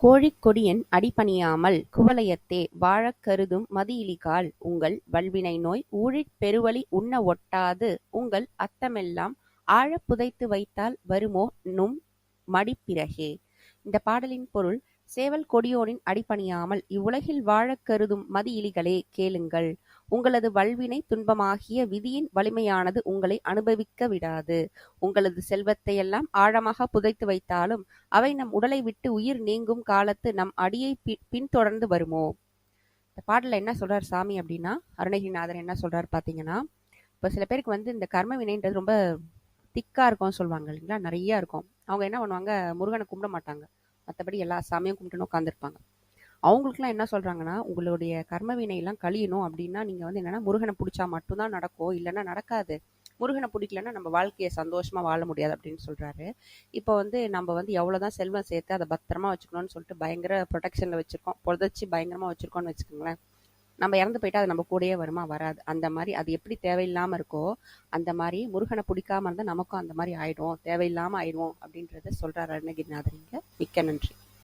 கோழிக் கொடியன் அடிபணியாமல் குவலயத்தே வாழக் கருதும் மதியிலிகால் உங்கள் வல்வினை நோய் ஊழிற் பெருவலி உண்ண ஒட்டாது உங்கள் அத்தமெல்லாம் ஆழப் புதைத்து வைத்தால் வருமோ நும் மடிப்பிறகே. இந்தப் பாடலின் பொருள் சேவல் கொடியோனின் அடிபணியாமல் இவ்வுலகில் வாழக் கருதும் மதியிலிகளே கேளுங்கள் உங்களது வல்வினை துன்பமாகிய விதியின் வலிமையானது உங்களை அனுபவிக்க விடாது. உங்களது செல்வத்தையெல்லாம் ஆழமாக புதைத்து வைத்தாலும் அவை நம் உடலை விட்டு உயிர் நீங்கும் காலத்து நம் அடியை பின்தொடர்ந்து வருமோ? இந்த பாடல்ல என்ன சொல்றார் சாமி அப்படின்னா அருணகிரிநாதர் என்ன சொல்றாரு பாத்தீங்கன்னா இப்போ சில பேருக்கு வந்து இந்த கர்ம வினைன்றது ரொம்ப திக்கா இருக்கும்னு சொல்லுவாங்க இல்லைங்களா நிறைய இருக்கும் அவங்க என்ன பண்ணுவாங்க முருகனை கும்பிட மாட்டாங்க மற்றபடி எல்லா சாமியும் கும்பிட்டுன்னு உட்காந்துருப்பாங்க அவங்களுக்குலாம் என்ன சொல்கிறாங்கன்னா உங்களுடைய கர்ம வினையெல்லாம் கழியணும் அப்படின்னா நீங்கள் வந்து என்னன்னா முருகனை பிடிச்சா மட்டும்தான் நடக்கும் இல்லைன்னா நடக்காது. முருகனை பிடிக்கலன்னா நம்ம வாழ்க்கையை சந்தோஷமாக வாழ முடியாது அப்படின்னு சொல்கிறாரு இப்போ வந்து நம்ம வந்து எவ்வளவுதான் செல்வம் சேர்த்து அதை பத்திரமா வச்சுக்கணும்னு சொல்லிட்டு பயங்கர ப்ரொடெக்ஷனில் வச்சுருக்கோம் புதைச்சி பயங்கரமாக வச்சுருக்கோன்னு வச்சுக்கோங்களேன். நம்ம இறந்து போயிட்டா அது நம்ம கூடயே வருமா? வராது. அந்த மாதிரி அது எப்படி தேவையில்லாம இருக்கோ அந்த மாதிரி முருகனை பிடிக்காம இருந்தால் நமக்கும் அந்த மாதிரி ஆயிடும். தேவையில்லாம ஆயிடுவோம் அப்படின்றத சொல்றாரு அருணகிரிநாதர் மிக்க நன்றி.